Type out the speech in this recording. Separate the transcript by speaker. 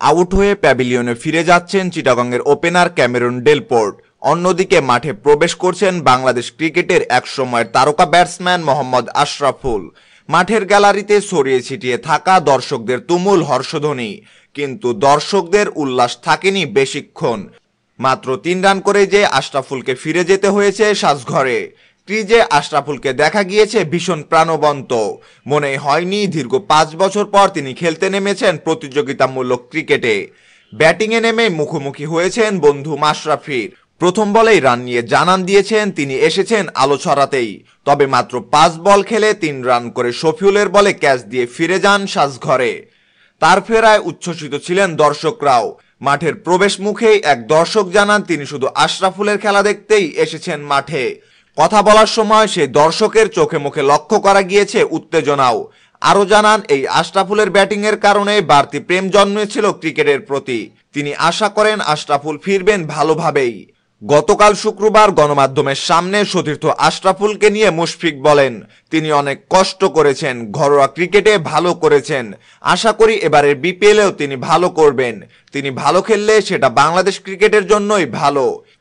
Speaker 1: Out হয়ে প্যাভিলিয়নে ফিরে যাচ্ছেন চিটাগংয়ের ওপেনার ক্যামেরন ডেলপোর্ট। অন্যদিকে মাঠে প্রবেশ করছেন বাংলাদেশ ক্রিকেটের একসময়ের তারকা ব্যাটসম্যান মোহাম্মদ আশরাফুল। মাঠের গ্যালারিতে ছড়িয়ে ছিটিয়ে থাকা দর্শকদের তুমুল হর্ষধ্বনি। কিন্তু দর্শকদের উল্লাস থাকেনি বেশিক্ষণ। মাত্র তিন রান করে যে আশরাফুলকে ফিরে যেতে হয়েছে সাজঘরে। ক্রিজে আশরাফুলকে দেখা গিয়েছে ভীষণ প্রাণবন্ত। মনে হয়নি, দীর্ঘ পাঁচ বছর পর তিনি খেলতে নেমেছেন প্রতিযোগিতামূলক ক্রিকেটে। ব্যাটিংয়ে নেমে মুখোমুখি হয়েছেন বন্ধু মাশরাফির। প্রথম বলেই রান নিয়ে জানান দিয়েছেন তিনি এসেছেন আলো ছড়াতেই। তবে মাত্র পাঁচ বল খেলে তিন রান করে শফিউলের বলে ক্যাচ দিয়ে ফিরে যান সাজঘরে। তার ফেরায় উচ্ছ্বসিত ছিলেন দর্শকরাও। মাঠের প্রবেশ মুখেই এক দর্শক জানান, তিনি শুধু আশরাফুলের খেলা দেখতেই এসেছেন মাঠে। কথা বলার সময় সেই দর্শকের চোখে মুখে লক্ষ্য করা গিয়েছে উত্তেজনাও। আরও জানান, এই আশরাফুলের ব্যাটিংয়ের কারণে বাড়তি প্রেম জন্মেছিল ক্রিকেটের প্রতি। তিনি আশা করেন আশরাফুল ফিরবেন ভালোভাবেই। গতকাল শুক্রবার গণমাধ্যমের সামনে সতীর্থ আশরাফুলকে নিয়ে মুশফিক বলেন, তিনি অনেক কষ্ট করেছেন, ঘরোয়া ক্রিকেটে ভালো করেছেন। আশা করি এবারের বিপিএলেও তিনি ভালো করবেন। তিনি ভালো খেললে সেটা বাংলাদেশ ক্রিকেটের জন্যই ভালো।